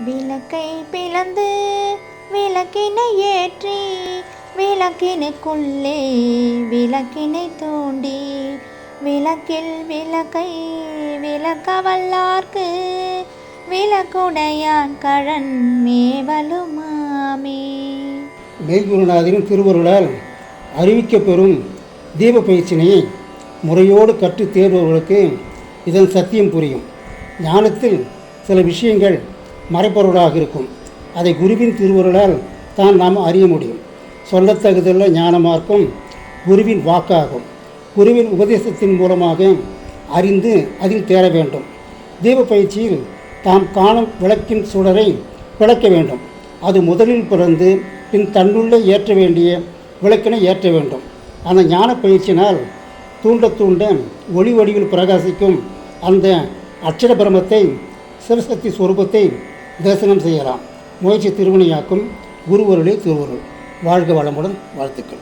விளக்கை பிளந்து விளக்கினை ஏற்றி விளக்கினுக்குள்ளே விளக்கினை தூண்டி விளக்கில் விளக்கை விளக்க வல்லார்க்கு விளக்குடையான் கழன் மேவலுமாமே. மெய்குருநாதரின் திருவருளால் அறிவிக்கப்பெறும் தீப பயிற்சினையை முறையோடு கற்றுத் தேர்பவர்களுக்கு இதன் சத்தியம் புரியும். ஞானத்தில் சில விஷயங்கள் மறைப்பொருளாக இருக்கும். அதை குருவின் திருவருளால் தான் நாம் அறிய முடியும். சொல்லத்தகுதுள்ள ஞானமார்க்கும் குருவின் வாக்காகும். குருவின் உபதேசத்தின் மூலமாக அறிந்து அதில் தேர வேண்டும். தீப பயிற்சியில் தாம் காணும் விளக்கின் சுடரை விளக்க வேண்டும். அது முதலில் பிறந்து பின் தன்னுள்ளே ஏற்ற வேண்டிய விளக்கினை ஏற்ற வேண்டும். அந்த ஞான பயிற்சியினால் தூண்ட தூண்ட ஒளி வடிவில் பிரகாசிக்கும் அந்த அட்சர பிரமத்தை சிவசக்தி ஸ்வரூபத்தை தரிசனம் செய்யலாம். முயற்சி திருவினையாக்கும் குருவருளே திருவருள். வாழ்க வளமுடன் வாழ்த்துக்கள்.